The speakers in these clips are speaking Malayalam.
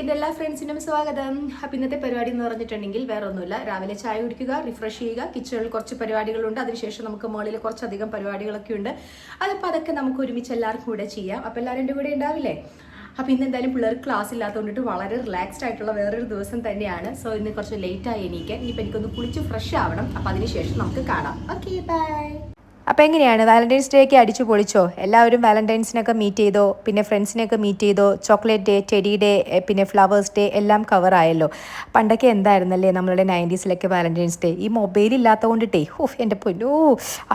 എന്റെ എല്ലാ ഫ്രണ്ട്സിനും സ്വാഗതം. അപ്പം ഇന്നത്തെ പരിപാടി എന്ന് പറഞ്ഞിട്ടുണ്ടെങ്കിൽ വേറെ ഒന്നുമില്ല രാവിലെ ചായ കുടിക്കുക റിഫ്രഷ് ചെയ്യുക. കിച്ചണിൽ കുറച്ച് പരിപാടികളുണ്ട്. അതിനുശേഷം നമുക്ക് മുകളിൽ കുറച്ചധികം പരിപാടികളൊക്കെ ഉണ്ട്. അതപ്പോൾ അതൊക്കെ നമുക്ക് ഒരുമിച്ച് എല്ലാവർക്കും കൂടെ ചെയ്യാം. അപ്പോൾ എല്ലാവരും എന്റെ കൂടെ ഉണ്ടാവില്ലേ? അപ്പോൾ ഇന്ന് എന്തായാലും പിള്ളേർക്ക് ക്ലാസ് ഇല്ലാത്തതുകൊണ്ടിട്ട് വളരെ റിലാക്സ്ഡ് ആയിട്ടുള്ള വേറൊരു ദിവസം തന്നെയാണ്. സോ ഇന്ന് കുറച്ച് ലേറ്റ് ആയി എനിക്ക് ഇനിയിപ്പോൾ എനിക്കൊന്ന് കുളിച്ച് ഫ്രഷ് ആവണം. അപ്പോൾ അതിനുശേഷം നമുക്ക് കാണാം. ഓക്കെ ബൈ അപ്പോൾ എങ്ങനെയാണ്? വാലന്റൈൻസ് ഡേക്ക് അടിച്ചു പൊളിച്ചോ? എല്ലാവരും വാലന്റൈൻസിനൊക്കെ മീറ്റ് ചെയ്തോ? പിന്നെ ഫ്രണ്ട്സിനെയൊക്കെ മീറ്റ് ചെയ്തോ? ചോക്ലേറ്റ് ഡേ ടെഡി ഡേ പിന്നെ ഫ്ലവേഴ്സ് ഡേ എല്ലാം കവർ ആയല്ലോ. പണ്ടൊക്കെ എന്തായിരുന്നല്ലേ നമ്മളുടെ നയന്റീസിലൊക്കെ വാലന്റൈൻസ് ഡേ ഈ മൊബൈൽ ഇല്ലാത്ത കൊണ്ടിട്ടേ ഓ എന്റെ പൊന്നോ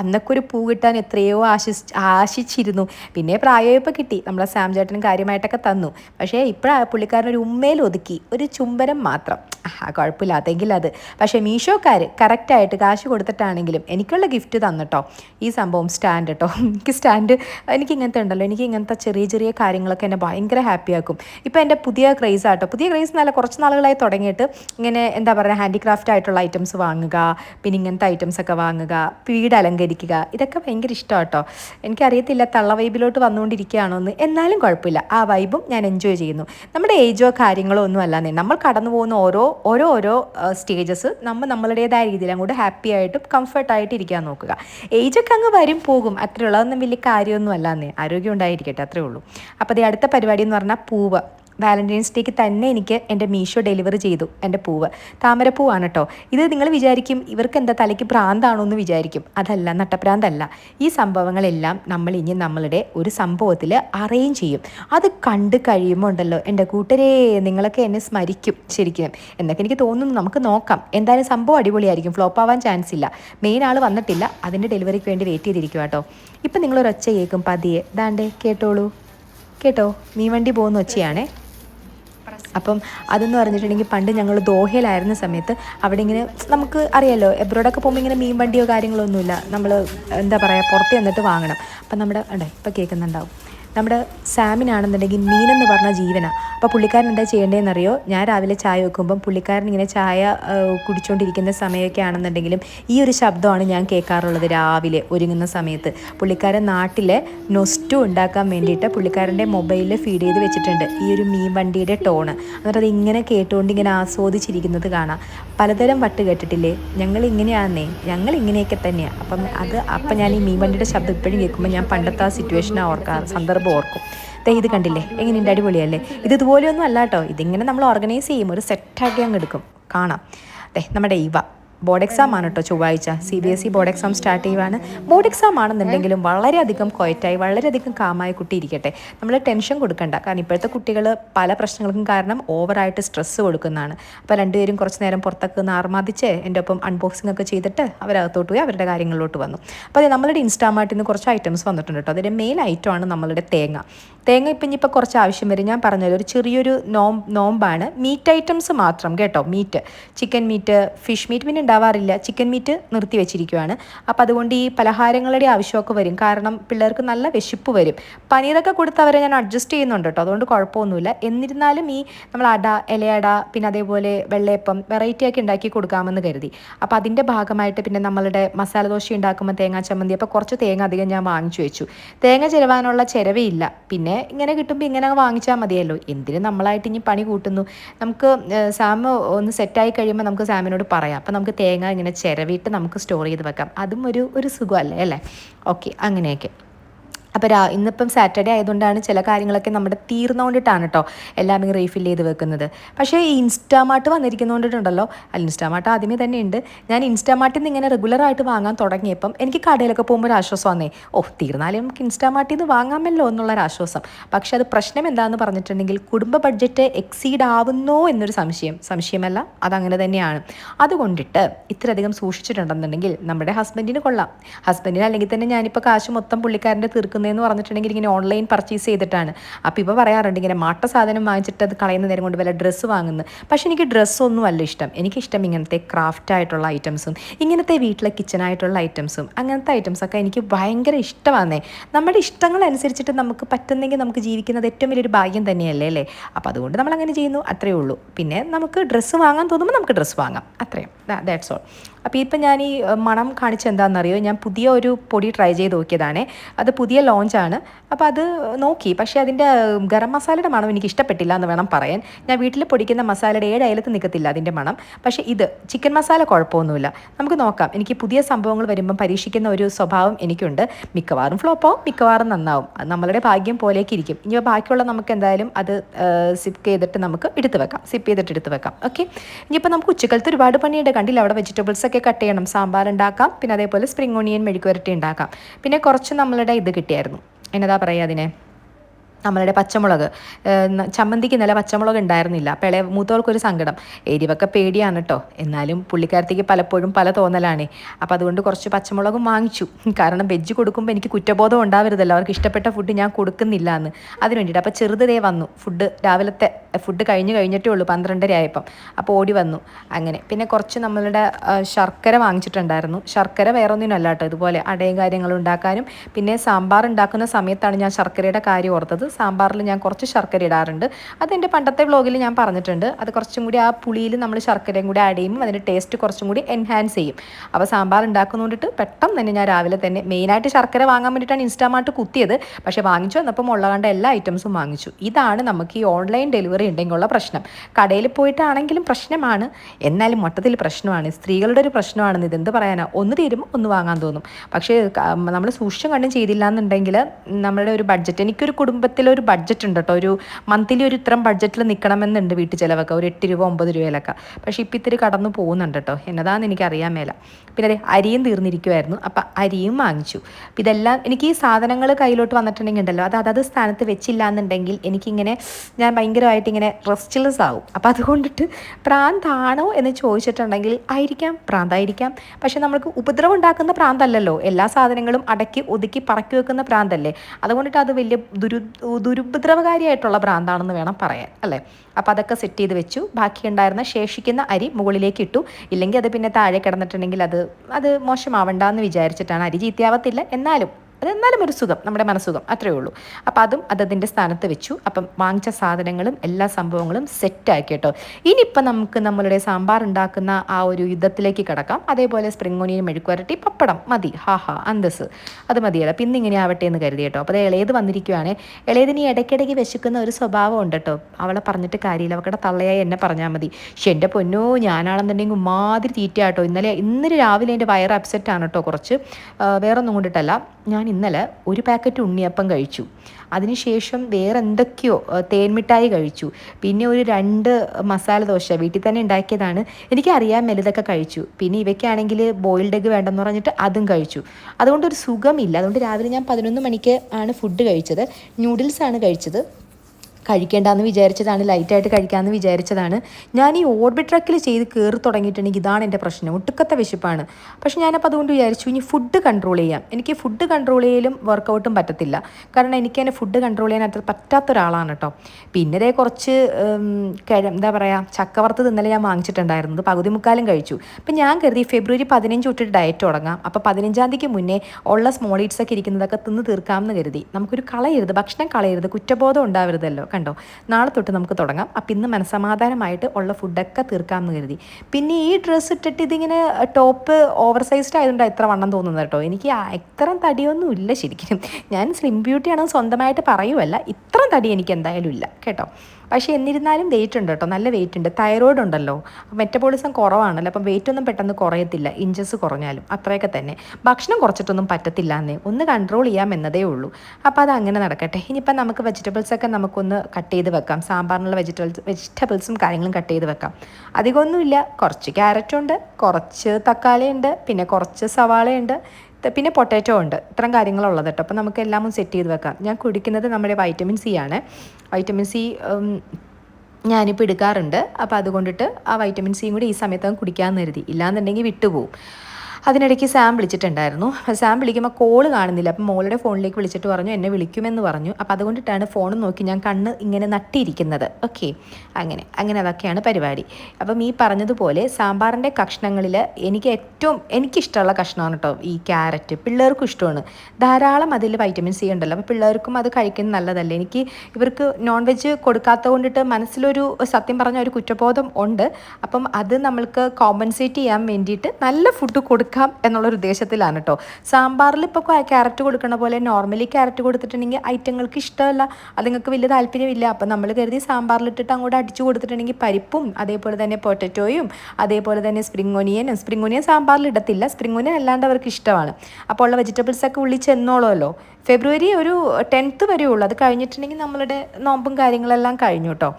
അന്നൊക്കെ ഒരു പൂ കിട്ടാൻ എത്രയോ ആശിസ് ആശിച്ചിരുന്നു. പിന്നെ പ്രായമായപ്പോൾ കിട്ടി. നമ്മളെ സാം ചേട്ടനും കാര്യമായിട്ടൊക്കെ തന്നു. പക്ഷേ ഇപ്പോഴാണ് പുള്ളിക്കാരൻ ഒരു ഉമ്മയിൽ ഒതുക്കി. ഒരു ചുംബനം മാത്രം. ആ കുഴപ്പമില്ലാത്തെങ്കിൽ അത് പക്ഷേ മീഷോക്കാർ കറക്റ്റായിട്ട് കാശ് കൊടുത്തിട്ടാണെങ്കിലും എനിക്കുള്ള ഗിഫ്റ്റ് തന്നിട്ടോ സംഭവം സ്റ്റാൻഡ് കേട്ടോ എനിക്ക് സ്റ്റാൻഡ് എനിക്ക് ഇങ്ങനത്തെ ഉണ്ടല്ലോ. എനിക്ക് ഇങ്ങനത്തെ ചെറിയ ചെറിയ കാര്യങ്ങളൊക്കെ എന്നെ ഭയങ്കര ഹാപ്പി ആക്കും. ഇപ്പോൾ എന്റെ പുതിയ ക്രൈസ് ആട്ടോ. പുതിയ ക്രൈസ് നല്ല കുറച്ച് നാളുകളായി തുടങ്ങിയിട്ട് ഇങ്ങനെ എന്താ പറയുക ഹാൻഡിക്രാഫ്റ്റ് ആയിട്ടുള്ള ഐറ്റംസ് വാങ്ങുക പിന്നെ ഇങ്ങനത്തെ ഐറ്റംസ് ഒക്കെ വാങ്ങുക വീട് അലങ്കരിക്കുക ഇതൊക്കെ ഭയങ്കര ഇഷ്ടം കേട്ടോ എനിക്കറിയത്തില്ല തള്ള വൈബിലോട്ട് വന്നുകൊണ്ടിരിക്കുകയാണോ എന്ന്. എന്നാലും കുഴപ്പമില്ല. ആ വൈബും ഞാൻ എൻജോയ് ചെയ്യുന്നു. നമ്മുടെ ഏജോ കാര്യങ്ങളോ ഒന്നും അല്ലാന്നേ. നമ്മൾ കടന്നു പോകുന്ന ഓരോ ഓരോ ഓരോ സ്റ്റേജസ് നമ്മൾ നമ്മളുടേതായ രീതിയിൽ അങ്ങോട്ട് ഹാപ്പി ആയിട്ടും കംഫർട്ടായിട്ട് ഇരിക്കാൻ നോക്കുക. ഏജൊക്കെ അങ്ങ് വരും പോകും. അത്രേ ഉള്ളൂ. അതൊന്നും വലിയ കാര്യമൊന്നും അല്ലാന്നേ. ആരോഗ്യം ഉണ്ടായിരിക്കട്ടെ അത്രേ ഉള്ളൂ. അപ്പോൾ അത് അടുത്ത പരിപാടി എന്ന് പറഞ്ഞാൽ പൂവ്. വാലന്റൈൻസ് ഡേക്ക് തന്നെ എനിക്ക് എന്റെ മീഷോ ഡെലിവറി ചെയ്തു എന്റെ പൂവ്. താമരപ്പൂവാണ് കേട്ടോ ഇത് നിങ്ങൾ വിചാരിക്കും ഇവർക്ക് എന്താ തലയ്ക്ക് ഭ്രാന്താണോ എന്ന് വിചാരിക്കും. അതല്ല നട്ടപ്രാന്തല്ല ഈ സംഭവങ്ങളെല്ലാം നമ്മൾ ഇനി നമ്മളുടെ ഒരു സംഭവത്തിൽ അറേഞ്ച് ചെയ്യും. അത് കണ്ട് കഴിയുമ്പോൾ ഉണ്ടല്ലോ എന്റെ കൂട്ടരെ നിങ്ങളൊക്കെ എന്നെ സ്മരിക്കും ശരിക്കും. എന്നൊക്കെ എനിക്ക് തോന്നുന്നു. നമുക്ക് നോക്കാം. എന്തായാലും സംഭവം അടിപൊളിയായിരിക്കും. ഫ്ലോപ്പ് ആവാൻ ചാൻസ് ഇല്ല. മെയിൻ ആൾ വന്നിട്ടില്ല. അതിന്റെ ഡെലിവറിക്ക് വേണ്ടി വെയിറ്റ് ചെയ്തിരിക്കുക കേട്ടോ ഇപ്പം നിങ്ങളൊരൊച്ച കേൾക്കും പതിയെ. ദാണ്ടേ കേട്ടോളൂ. കേട്ടോ? മീവണ്ടി പോകുന്ന ഒച്ചയാണേ. അപ്പം അതെന്ന് പറഞ്ഞിട്ടുണ്ടെങ്കിൽ പണ്ട് ഞങ്ങൾ ദോഹയിലായിരുന്ന സമയത്ത് അവിടെ ഇങ്ങനെ നമുക്ക് അറിയാലോ എബ്രോഡൊക്കെ പോകുമ്പോൾ ഇങ്ങനെ മീൻ വണ്ടിയോ കാര്യങ്ങളോ ഒന്നുമില്ല. നമ്മൾ എന്താ പറയുക പുറത്ത് ചെന്നിട്ട് വാങ്ങണം. അപ്പം നമ്മുടെ അടേ ഇപ്പം കേൾക്കുന്നുണ്ടാവും. നമ്മുടെ സാമിനാണെന്നുണ്ടെങ്കിൽ മീനെന്ന് പറഞ്ഞ ജീവനാണ് അപ്പോൾ പുള്ളിക്കാരൻ എന്താ ചെയ്യേണ്ടതെന്നറിയോ? ഞാൻ രാവിലെ ചായ വെക്കുമ്പം പുള്ളിക്കാരൻ ഇങ്ങനെ ചായ കുടിച്ചുകൊണ്ടിരിക്കുന്ന സമയമൊക്കെ ആണെന്നുണ്ടെങ്കിലും ഈ ഒരു ശബ്ദമാണ് ഞാൻ കേൾക്കാറുള്ളത് രാവിലെ ഒരുങ്ങുന്ന സമയത്ത്. പുള്ളിക്കാരൻ നാട്ടിലെ നൊസ്റ്റു ഉണ്ടാക്കാൻ വേണ്ടിയിട്ട് പുള്ളിക്കാരന്റെ മൊബൈലിൽ ഫീഡ് ചെയ്ത് വെച്ചിട്ടുണ്ട്. ഈ ഒരു മീൻ വണ്ടിയുടെ ടോണ്. എന്നിട്ട് അത് ഇങ്ങനെ കേട്ടുകൊണ്ട് ഇങ്ങനെ ആസ്വദിച്ചിരിക്കുന്നത് കാണാം. പലതരം വട്ട് കേട്ടിട്ടില്ലേ? ഞങ്ങൾ ഇങ്ങനെയാണെന്നേ ഞങ്ങൾ ഇങ്ങനെയൊക്കെ തന്നെയാണ് അപ്പം അത് അപ്പം ഞാൻ ഈ മീൻ വണ്ടിയുടെ ശബ്ദം ഇപ്പോഴും കേൾക്കുമ്പോൾ ഞാൻ പണ്ടത്തെ ആ സിറ്റുവേഷൻ ഓർക്കാം. സന്ദർഭം ഓർക്കും. ദേ ഇത് കണ്ടില്ലേ? എങ്ങനെയുണ്ട് അടിപൊളിയല്ലേ? ഇത് ഇതുപോലെയൊന്നും അല്ല കേട്ടോ ഇതിങ്ങനെ നമ്മൾ ഓർഗനൈസ് ചെയ്യും. ഒരു സെറ്റാക്കി അങ്ങ് എടുക്കും. കാണാം. ദേ നമ്മുടെ ഇവ. ബോർഡ് എക്സാം ആണ് കേട്ടോ ചൊവ്വാഴ്ച. C B S E board exam start ചെയ്യുവാണ്. ബോർഡ് എക്സാം ആണെന്നുണ്ടെങ്കിലും വളരെയധികം ക്വയറ്റായി വളരെയധികം കാമായ കുട്ടി ഇരിക്കട്ടെ. നമ്മൾ ടെൻഷൻ കൊടുക്കണ്ട. കാരണം ഇപ്പോഴത്തെ കുട്ടികൾ പല പ്രശ്നങ്ങൾക്കും കാരണം ഓവറായിട്ട് സ്ട്രെസ്സ് കൊടുക്കുന്നതാണ്. അപ്പോൾ രണ്ടുപേരും കുറച്ച് നേരം പുറത്തൊക്കെ നിന്ന് ആർമാദിച്ച് എന്റെ ഒപ്പം അൺബോക്സിംഗ് ഒക്കെ ചെയ്തിട്ട് അവരകത്തോട്ട് പോയി അവരുടെ കാര്യങ്ങളിലോട്ട് വന്നു. അപ്പോൾ അത് നമ്മളുടെ ഇൻസ്റ്റാമാർട്ടിൽ നിന്ന് കുറച്ച് ഐറ്റംസ് വന്നിട്ടുണ്ട് കേട്ടോ അതിന്റെ മെയിൻ ഐറ്റം ആണ് നമ്മളുടെ തേങ്ങ. തേങ്ങ ഇപ്പം ഇനിയിപ്പോൾ കുറച്ച് ആവശ്യം വരും. ഞാൻ പറഞ്ഞത് ഒരു ചെറിയൊരു നോം നോമ്പാണ്. മീറ്റ് ഐറ്റംസ് മാത്രം കേട്ടോ meat chicken meat fish meat പിന്നെ ഉണ്ടാവാറില്ല. ചിക്കൻ മീറ്റ് നിർത്തി വെച്ചിരിക്കുവാണ്. അപ്പം അതുകൊണ്ട് ഈ പലഹാരങ്ങളുടെ ആവശ്യമൊക്കെ വരും. കാരണം പിള്ളേർക്ക് നല്ല വിശപ്പ് വരും. പനീറൊക്കെ കൊടുത്ത് അവരെ ഞാൻ അഡ്ജസ്റ്റ് ചെയ്യുന്നുണ്ട് കേട്ടോ അതുകൊണ്ട് കുഴപ്പമൊന്നുമില്ല. എന്നിരുന്നാലും ഈ നമ്മൾ അട ഇലയട പിന്നെ അതേപോലെ വെള്ളയപ്പം വെറൈറ്റി ഒക്കെ ഉണ്ടാക്കി കൊടുക്കാമെന്ന് കരുതി. അപ്പോൾ അതിന്റെ ഭാഗമായിട്ട് പിന്നെ നമ്മളുടെ മസാല ദോശ ഉണ്ടാക്കുമ്പോൾ തേങ്ങാ ചമ്മന്തി അപ്പോൾ കുറച്ച് തേങ്ങ അധികം ഞാൻ വാങ്ങിച്ചു വെച്ചു. തേങ്ങ ചിലവാനുള്ള ചിലവയില്ല പിന്നെ ഇങ്ങനെ കിട്ടുമ്പോൾ ഇങ്ങനെ വാങ്ങിച്ചാൽ മതിയല്ലോ. എന്തിന് നമ്മളായിട്ട് ഇനി പണി കൂട്ടുന്നു? നമുക്ക് സാം ഒന്ന് സെറ്റായി കഴിയുമ്പോൾ നമുക്ക് സാമിനോട് പറയാം. അപ്പം നമുക്ക് തേങ്ങ ഇങ്ങനെ ചിരവിയിട്ട് നമുക്ക് സ്റ്റോർ ചെയ്ത് വെക്കാം. അതും ഒരു ഒരു സുഖമല്ലേ അല്ലേ? ഓക്കെ അങ്ങനെയൊക്കെ. അപ്പോൾ രാ ഇന്നിപ്പം സാറ്റർഡേ ആയതുകൊണ്ടാണ് ചില കാര്യങ്ങളൊക്കെ നമ്മുടെ തീർന്നുകൊണ്ടിട്ടാണ് കേട്ടോ എല്ലാം ഇങ്ങനെ റീഫിൽ ചെയ്ത് വെക്കുന്നത്. പക്ഷേ ഈ ഇൻസ്റ്റാമാർട്ട് വന്നിരിക്കുന്നതുകൊണ്ടിട്ടുണ്ടല്ലോ അല്ല ഇൻസ്റ്റാമാർട്ട് ആദ്യമേ തന്നെ ഉണ്ട് ഞാൻ ഇൻസ്റ്റാമാർട്ടിൽ നിന്ന് ഇങ്ങനെ റെഗുലറായിട്ട് വാങ്ങാൻ തുടങ്ങിയപ്പം എനിക്ക് കടയിലൊക്കെ പോകുമ്പോൾ ഒരു ആശ്വാസം വന്നേ. ഓ തീർന്നാലും നമുക്ക് ഇൻസ്റ്റാമാർട്ടിൽ നിന്ന് വാങ്ങാമല്ലോ എന്നുള്ളൊരു ആശ്വാസം. പക്ഷേ അത് പ്രശ്നം എന്താണെന്ന് പറഞ്ഞിട്ടുണ്ടെങ്കിൽ കുടുംബ ബഡ്ജറ്റ് എക്സീഡ് ആവുന്നോ എന്നൊരു സംശയം സംശയമല്ല. അതങ്ങനെ തന്നെയാണ്. അതുകൊണ്ടിട്ട് ഇത്രയധികം സൂക്ഷിച്ചിട്ടുണ്ടെന്നുണ്ടെങ്കിൽ നമ്മുടെ ഹസ്ബൻഡിന് കൊള്ളാം. ഹസ്ബൻഡിന് അല്ലെങ്കിൽ തന്നെ ഞാനിപ്പോൾ കാശ് മൊത്തം പുള്ളിക്കാരന്റെ തീർക്കുന്ന വാങ്ങുന്നതെന്ന് പറഞ്ഞിട്ടുണ്ടെങ്കിൽ ഇങ്ങനെ ഓൺലൈൻ പർച്ചേസ് ചെയ്തിട്ടാണ്. അപ്പോൾ ഇപ്പോൾ പറയാറുണ്ട് ഇങ്ങനെ മാട്ട സാധനം വാങ്ങിച്ചിട്ട് അത് കളയുന്ന നേരം കൊണ്ട് വല്ല ഡ്രസ്സ് വാങ്ങുന്നു. പക്ഷേ എനിക്ക് ഡ്രസ്സൊന്നും അല്ല ഇഷ്ടം. എനിക്കിഷ്ടം ഇങ്ങനത്തെ ക്രാഫ്റ്റ് ആയിട്ടുള്ള ഐറ്റംസും ഇങ്ങനത്തെ വീട്ടിലെ കിച്ചണായിട്ടുള്ള ഐറ്റംസും അങ്ങനത്തെ ഐറ്റംസൊക്കെ എനിക്ക് ഭയങ്കര ഇഷ്ടമാണേ നമ്മുടെ ഇഷ്ടങ്ങളനുസരിച്ചിട്ട് നമുക്ക് പറ്റുന്നെങ്കിൽ നമുക്ക് ജീവിക്കുന്നത് ഏറ്റവും വലിയൊരു ഭാഗ്യം തന്നെയല്ലേ അല്ലേ? അപ്പോൾ അതുകൊണ്ട് നമ്മൾ അങ്ങനെ ചെയ്യുന്നു. അത്രയേ ഉള്ളൂ. പിന്നെ നമുക്ക് ഡ്രസ്സ് വാങ്ങാൻ തോന്നുമ്പോൾ നമുക്ക് ഡ്രസ്സ് വാങ്ങാം. അത്രയും. ദാറ്റ്സ് ഓൾ അപ്പോൾ ഇപ്പം ഞാൻ ഈ മണം കാണിച്ച് എന്താണെന്നറിയോ? ഞാൻ പുതിയ ഒരു പൊടി ട്രൈ ചെയ്ത് നോക്കിയതാണ്. അത് പുതിയ ലോഞ്ചാണ് അപ്പോൾ അത് നോക്കി. പക്ഷേ അതിന്റെ ഗരം മസാലയുടെ മണം എനിക്ക് ഇഷ്ടപ്പെട്ടില്ല എന്ന് വേണം പറയാൻ. ഞാൻ വീട്ടിൽ പൊടിക്കുന്ന മസാലയുടെ ഏഴ് അയലത്ത് നിൽക്കത്തില്ല അതിന്റെ മണം. പക്ഷേ ഇത് ചിക്കൻ മസാല കുഴപ്പമൊന്നുമില്ല. നമുക്ക് നോക്കാം. എനിക്ക് പുതിയ സംഭവങ്ങൾ വരുമ്പം പരീക്ഷിക്കുന്ന ഒരു സ്വഭാവം എനിക്കുണ്ട്. മിക്കവാറും ഫ്ലോപ്പാവും മിക്കവാറും നന്നാവും. അത് നമ്മളുടെ ഭാഗ്യം പോലേക്ക് ഇരിക്കും. ഇനി ബാക്കിയുള്ള നമുക്ക് എന്തായാലും അത് സിപ്പ് ചെയ്തിട്ട് നമുക്ക് എടുത്ത് വെക്കാം. സിപ്പ് ചെയ്തിട്ട് എടുത്ത് വെക്കാം. ഓക്കെ ഇനിയിപ്പോൾ നമുക്ക് ഉച്ചക്കാലത്ത് ഒരുപാട് പണിയുണ്ട്. കണ്ടില്ല? അവിടെ വെജിറ്റബിൾസ് ഒക്കെ കട്ട് ചെയ്യണം. സാമ്പാർ ഉണ്ടാക്കാം. പിന്നെ അതേപോലെ സ്പ്രിംഗ് ഓണിയൻ മെഴുക്കുവരട്ടി ഉണ്ടാക്കാം. പിന്നെ കുറച്ച് നമ്മളുടെ ഇത് കിട്ടിയായിരുന്നു. എന്നതാ പറയുക അതിനെ? നമ്മളുടെ പച്ചമുളക്. ചമ്മന്തിക്ക് നല്ല പച്ചമുളക് ഉണ്ടായിരുന്നില്ല. പിള മൂത്തവർക്കൊരു സങ്കടം. എരിവൊക്കെ പേടിയാണ് കേട്ടോ എന്നാലും പുള്ളിക്കാരത്തേക്ക് പലപ്പോഴും പല തോന്നലാണ്. അപ്പോൾ അതുകൊണ്ട് കുറച്ച് പച്ചമുളകും വാങ്ങിച്ചു. കാരണം വെജ് കൊടുക്കുമ്പോൾ എനിക്ക് കുറ്റബോധം ഉണ്ടാവരുതല്ലോ. അവർക്ക് ഇഷ്ടപ്പെട്ട ഫുഡ് ഞാൻ കൊടുക്കുന്നില്ല എന്ന് അതിന് വേണ്ടിയിട്ട് അപ്പോൾ ചെറുതേ വന്നു. ഫുഡ് രാവിലത്തെ ഫുഡ് കഴിഞ്ഞ് കഴിഞ്ഞിട്ടേ ഉള്ളൂ. പന്ത്രണ്ടര ആയപ്പം. അപ്പോൾ ഓടി വന്നു. അങ്ങനെ. പിന്നെ കുറച്ച് നമ്മളുടെ ശർക്കര വാങ്ങിച്ചിട്ടുണ്ടായിരുന്നു. ശർക്കര വേറെ ഒന്നിനല്ല കേട്ടോ ഇതുപോലെ അടയും കാര്യങ്ങളും ഉണ്ടാക്കാനും പിന്നെ സാമ്പാർ ഉണ്ടാക്കുന്ന സമയത്താണ് ഞാൻ ശർക്കരയുടെ കാര്യം ഓർത്തത്. സാമ്പാറിൽ ഞാൻ കുറച്ച് ശർക്കര ഇടാറുണ്ട്. അത് അതെന്റെ പണ്ടത്തെ വ്ളോഗിൽ ഞാൻ പറഞ്ഞിട്ടുണ്ട്. അത് കുറച്ചും കൂടി ആ പുളിയിൽ നമ്മൾ ശർക്കരയും കൂടി ആഡ് ചെയ്യുമ്പോൾ അതിന്റെ ടേസ്റ്റ് കുറച്ചും കൂടി എൻഹാൻസ് ചെയ്യും. അപ്പോൾ സാമ്പാർ ഉണ്ടാക്കുന്നതുകൊണ്ടിട്ട് പെട്ടെന്ന് തന്നെ ഞാൻ രാവിലെ തന്നെ മെയിനായിട്ട് ശർക്കര വാങ്ങാൻ വേണ്ടിയിട്ടാണ് ഇൻസ്റ്റാമാർട്ട് കുത്തിയത്. പക്ഷേ വാങ്ങിച്ചു വന്നപ്പോൾ മുളകണ്ട എല്ലാ ഐറ്റംസും വാങ്ങിച്ചു. ഇതാണ് നമുക്ക് ഈ ഓൺലൈൻ ഡെലിവറി ഉണ്ടെങ്കിലുള്ള പ്രശ്നം. കടയിൽ പോയിട്ടാണെങ്കിലും പ്രശ്നമാണ്. എന്നാലും മൊത്തത്തിൽ പ്രശ്നമാണ്. സ്ത്രീകളുടെ ഒരു പ്രശ്നമാണെന്ന് ഇത് എന്ത് പറയാനാ? ഒന്ന് തീരുമ്പോൾ ഒന്ന് വാങ്ങാൻ തോന്നും. പക്ഷേ നമ്മൾ സൂക്ഷിച്ചും കണ്ടും ചെയ്തില്ല എന്നുണ്ടെങ്കിൽ നമ്മുടെ ഒരു ബഡ്ജറ്റ് എനിക്കൊരു കുടുംബത്തിലൊരു ബഡ്ജറ്റ് ഉണ്ട് കേട്ടോ ഒരു മന്ത്ലി ഒരു ഇത്രയും ബഡ്ജറ്റിൽ നിൽക്കണമെന്നുണ്ട് വീട്ടു ചിലവൊക്കെ. ഒരു എട്ട് രൂപ ഒമ്പത് രൂപയിലൊക്കെ. പക്ഷേ ഇപ്പം ഇത്തിരി കടന്നു പോകുന്നുണ്ട് കേട്ടോ എന്നതാന്ന് എനിക്കറിയാൻ മേല. പിന്നെ അതെ അരിയും തീർന്നിരിക്കുമായിരുന്നു അപ്പം അരിയും വാങ്ങിച്ചു. അപ്പം ഇതെല്ലാം എനിക്ക് ഈ സാധനങ്ങൾ കയ്യിലോട്ട് വന്നിട്ടുണ്ടെങ്കിൽ ഉണ്ടല്ലോ. അത് അതത് സ്ഥാനത്ത് വെച്ചില്ല എന്നുണ്ടെങ്കിൽ എനിക്കിങ്ങനെ ഞാൻ ഭയങ്കരമായിട്ട് ഇങ്ങനെ റെസ്റ്റ്ലെസ് ആവും. അപ്പം അതുകൊണ്ടിട്ട് പ്രാന്താണോ എന്ന് ചോദിച്ചിട്ടുണ്ടെങ്കിൽ ആയിരിക്കാം പ്രാന്തായിരിക്കാം. പക്ഷെ നമ്മൾക്ക് ഉപദ്രവം ഉണ്ടാക്കുന്ന പ്രാന്തല്ലല്ലോ. എല്ലാ സാധനങ്ങളും അടക്കി ഒതുക്കി പറക്കി വെക്കുന്ന പ്രാന്തല്ലേ. അതുകൊണ്ടിട്ട് അത് വലിയ ദുരു ദുരുപദ്രവകാരിയായിട്ടുള്ള ഭ്രാന്താണെന്ന് വേണം പറയാൻ അല്ലേ? അപ്പോൾ അതൊക്കെ സെറ്റ് ചെയ്ത് വെച്ചു. ബാക്കി ഉണ്ടായിരുന്ന ശേഷിക്കുന്ന അരി മുകളിലേക്ക് ഇട്ടു. ഇല്ലെങ്കിൽ അത് പിന്നെ താഴെ കിടന്നിട്ടുണ്ടെങ്കിൽ അത് അത് മോശമാവണ്ടെന്ന് വിചാരിച്ചിട്ടാണ് അരി ചീത്തയാവത്തില്ല. എന്നാലും അത് എന്നാലും ഒരു സുഖം നമ്മുടെ മനസ്സുഖം അത്രയേ ഉള്ളൂ. അപ്പം അതും അതതിന്റെ സ്ഥാനത്ത് വെച്ചു. അപ്പം വാങ്ങിച്ച സാധനങ്ങളും എല്ലാ സംഭവങ്ങളും സെറ്റാക്കി കേട്ടോ. ഇനിയിപ്പം നമുക്ക് നമ്മളുടെ സാമ്പാർ ഉണ്ടാക്കുന്ന ആ ഒരു യുദ്ധത്തിലേക്ക് കിടക്കാം. അതേപോലെ സ്പ്രിംഗ് ഓണിയൻ മെഴുക്കുവരട്ടി പപ്പടം മതി. ഹാ ഹാ അന്തസ് അത് മതിയല്ലോ. പിന്നെ ഇങ്ങനെ ആവട്ടെ എന്ന് കരുതി കേട്ടോ. അപ്പോൾ അത് ഇളയത് വന്നിരിക്കുവാണ്. ഇളയതിന് ഇടയ്ക്കിടയ്ക്ക് വിശക്കുന്ന ഒരു സ്വഭാവം ഉണ്ട് കേട്ടോ. അവളെ പറഞ്ഞിട്ട് കാര്യമില്ല. അവക്കടെ തള്ളയായി എന്നെ പറഞ്ഞാൽ മതി. പക്ഷെ എന്റെ പൊന്നോ ഞാനാണെന്നുണ്ടെങ്കിൽ മാതിരി തീറ്റയാട്ടോ ഇന്നലെ ഇന്നലെ രാവിലെ എന്റെ വയറ് ആണ് കേട്ടോ കുറച്ച്. വേറൊന്നും കൊണ്ടിട്ടല്ല. ഞാൻ ഇന്നലെ ഒരു പാക്കറ്റ് ഉണ്ണിയപ്പം കഴിച്ചു. അതിനുശേഷം വേറെ എന്തൊക്കെയോ തേൻമിഠായി കഴിച്ചു. പിന്നെ ഒരു രണ്ട് മസാല ദോശ വീട്ടിൽ തന്നെ ഉണ്ടാക്കിയതാണ്. എനിക്കറിയാൻ മെലുതൊക്കെ കഴിച്ചു. പിന്നെ ഇവയ്ക്കാണെങ്കിൽ ബോയിൽഡ് എഗ് വേണ്ടെന്ന് പറഞ്ഞിട്ട് അതും കഴിച്ചു. അതുകൊണ്ട് ഒരു സുഖമില്ല. അതുകൊണ്ട് രാവിലെ ഞാൻ പതിനൊന്ന് മണിക്ക് ആണ് ഫുഡ് കഴിച്ചത്. ന്യൂഡിൽസാണ് കഴിച്ചത്. കഴിക്കേണ്ടെന്ന് വിചാരിച്ചതാണ് ലൈറ്റായിട്ട് കഴിക്കാമെന്ന് വിചാരിച്ചതാണ്. ഞാൻ ഈ ഓർബിറ്റ് ട്രക്കിൽ ചെയ്ത് കയറി തുടങ്ങിയിട്ടുണ്ടെങ്കിൽ ഇതാണ് എന്റെ പ്രശ്നം. ഒട്ടുക്കത്തെ വിശപ്പാണ്. പക്ഷെ ഞാനപ്പോൾ അതുകൊണ്ട് വിചാരിച്ചു ഇനി ഫുഡ് കൺട്രോൾ ചെയ്യാം. എനിക്ക് ഫുഡ് കൺട്രോൾ ചെയ്യലും വർക്കൗട്ടും പറ്റത്തില്ല. കാരണം എനിക്ക് തന്നെ ഫുഡ് കൺട്രോൾ ചെയ്യാൻ അത്ര പറ്റാത്ത ഒരാളാണ് കേട്ടോ. പിന്നെ ഇതേ കുറച്ച് എന്താ പറയുക ചക്കവറുത്ത് തിന്നലേ ഞാൻ വാങ്ങിച്ചിട്ടുണ്ടായിരുന്നത്. പകുതി മുക്കാലും കഴിച്ചു. അപ്പം ഞാൻ കരുതി ഫെബ്രുവരി പതിനഞ്ച് തൊട്ടിട്ട് ഡയറ്റ് തുടങ്ങാം. അപ്പോൾ പതിനഞ്ചാം തീയതിക്ക് മുന്നേ ഉള്ള സ്മോൾ ഈറ്റ്സ് ഒക്കെ ഇരിക്കുന്നതൊക്കെ തിന്ന് തീർക്കാമെന്ന് കരുതി. നമുക്കൊരു കളയരുത് ഭക്ഷണം കളയരുത് കുറ്റബോധം ഉണ്ടാവരുതല്ലോ. കണ്ടോ? നാളെ തൊട്ട് നമുക്ക് തുടങ്ങാം. അപ്പം ഇന്ന് മനസമാധാനമായിട്ട് ഉള്ള ഫുഡൊക്കെ തീർക്കാമെന്ന് കരുതി. പിന്നെ ഈ ഡ്രസ്സ് ഇട്ടിട്ട് ഇതിങ്ങനെ ടോപ്പ് ഓവർ സൈസ്ഡ് ആയതുകൊണ്ടാണ് ഇത്ര വണ്ണം തോന്നുന്നത് കേട്ടോ. എനിക്ക് ഇത്രയും തടിയൊന്നും ഇല്ല ശരിക്കും. ഞാൻ സ്ലിം ബ്യൂട്ടിയാണെന്ന് സ്വന്തമായിട്ട് പറയുമല്ല ഇത്രയും തടി എനിക്ക് എന്തായാലും ഇല്ല. കേട്ടോ? പക്ഷേ എന്നിരുന്നാലും വെയിറ്റ് ഉണ്ട് കേട്ടോ നല്ല വെയിറ്റ് ഉണ്ട്. തൈറോയ്ഡ് ഉണ്ടല്ലോ. മെറ്റബോളിസം കുറവാണല്ലോ അപ്പം വെയിറ്റ് ഒന്നും പെട്ടെന്ന് കുറയത്തില്ല. ഇഞ്ചസ് കുറഞ്ഞാലും അത്രയൊക്കെ തന്നെ. ഭക്ഷണം കുറച്ചിട്ടൊന്നും പറ്റത്തില്ല എന്നേ. ഒന്ന് കൺട്രോൾ ചെയ്യാം എന്നതേ ഉള്ളൂ. അപ്പോൾ അത് അങ്ങനെ നടക്കട്ടെ. ഇനിയിപ്പം നമുക്ക് വെജിറ്റബിൾസ് ഒക്കെ നമുക്കൊന്ന് കട്ട് ചെയ്ത് വെക്കാം. സാമ്പാറിനുള്ള വെജിറ്റബിൾസ് വെജിറ്റബിൾസും കാര്യങ്ങളും കട്ട് ചെയ്ത് വെക്കാം. അധികമൊന്നുമില്ല. കുറച്ച് ക്യാരറ്റുണ്ട് കുറച്ച് തക്കാളി ഉണ്ട് പിന്നെ കുറച്ച് സവാളയുണ്ട് പിന്നെ പൊട്ടാറ്റോ ഉണ്ട്. ഇത്രയും കാര്യങ്ങളുള്ളത് കേട്ടോ. അപ്പോൾ നമുക്ക് എല്ലാം ഒന്ന് സെറ്റ് ചെയ്ത് വെക്കാം. ഞാൻ കുടിക്കുന്നത് നമ്മുടെ വൈറ്റമിൻ സി ആണ്. വൈറ്റമിൻ സി ഞാനിപ്പോൾ എടുക്കാറുണ്ട്. അപ്പോൾ അതുകൊണ്ടിട്ട് ആ വൈറ്റമിൻ സിയും കൂടി ഈ സമയത്ത് കുടിക്കാമെന്ന് കരുതി. ഇല്ലാന്നുണ്ടെങ്കിൽ വിട്ടുപോകും അതിനിടയ്ക്ക് സാം വിളിച്ചിട്ടുണ്ടായിരുന്നു. സാം വിളിക്കുമ്പോൾ കോൾ കാണുന്നില്ല. അപ്പം മോളുടെ ഫോണിലേക്ക് വിളിച്ചിട്ട് പറഞ്ഞു എന്നെ വിളിക്കുമെന്ന് പറഞ്ഞു. അപ്പോൾ അതുകൊണ്ടിട്ടാണ് ഫോൺ നോക്കി ഞാൻ കണ്ണ് ഇങ്ങനെ നട്ടിയിരിക്കുന്നത്. ഓക്കെ അങ്ങനെ അങ്ങനെ അതൊക്കെയാണ് പരിപാടി. അപ്പം ഈ പറഞ്ഞതുപോലെ സാമ്പാറിന്റെ കഷ്ണങ്ങളിൽ എനിക്ക് ഏറ്റവും എനിക്കിഷ്ടമുള്ള കഷ്ണമാണ് കേട്ടോ ഈ ക്യാരറ്റ്. പിള്ളേർക്കും ഇഷ്ടമാണ്. ധാരാളം അതിൽ വൈറ്റമിൻ സി ഉണ്ടല്ലോ. അപ്പോൾ പിള്ളേർക്കും അത് കഴിക്കുന്നത് നല്ലതല്ലേ? എനിക്ക് ഇവർക്ക് നോൺ വെജ് കൊടുക്കാത്തത് കൊണ്ടിട്ട് മനസ്സിലൊരു സത്യം പറഞ്ഞ ഒരു കുറ്റബോധം ഉണ്ട്. അപ്പം അത് നമ്മൾക്ക് കോമ്പൻസേറ്റ് ചെയ്യാൻ വേണ്ടിയിട്ട് നല്ല ഫുഡ് കൊടുക്കാം എന്നുള്ളൊരു ഉദ്ദേശത്തിലാണ് കേട്ടോ സാമ്പാറിൽ ഇപ്പോൾ ക്യാരറ്റ് കൊടുക്കണ പോലെ നോർമലി ക്യാരറ്റ് കൊടുത്തിട്ടുണ്ടെങ്കിൽ ഐറ്റങ്ങൾക്ക് ഇഷ്ടമല്ല. അതുങ്ങൾക്ക് വലിയ താല്പര്യമില്ല. അപ്പം നമ്മൾ കരുതി സാമ്പാറിലിട്ടിട്ട് അങ്ങോട്ട് അടിച്ചു കൊടുത്തിട്ടുണ്ടെങ്കിൽ പരിപ്പും അതേപോലെ തന്നെ പൊട്ടറ്റോയും അതേപോലെ തന്നെ സ്പ്രിംഗ് ഒനിയനും സ്പ്രിംഗ് ഒനിയൻ സാമ്പാറിൽ ഇടത്തില്ല. സ്പ്രിംഗ് ഒനിയൻ അല്ലാണ്ട് അവർക്ക് ഇഷ്ടമാണ്. അപ്പോൾ ഉള്ള വെജിറ്റബിൾസൊക്കെ ഉള്ളിൽ ചെന്നോളുമല്ലോ. ഫെബ്രുവരി ഒരു ടെൻത്ത് വരെയുള്ളൂ. ഉള്ളൂ അത് കഴിഞ്ഞിട്ടുണ്ടെങ്കിൽ നമ്മളുടെ നോമ്പും കാര്യങ്ങളെല്ലാം കഴിഞ്ഞു കേട്ടോ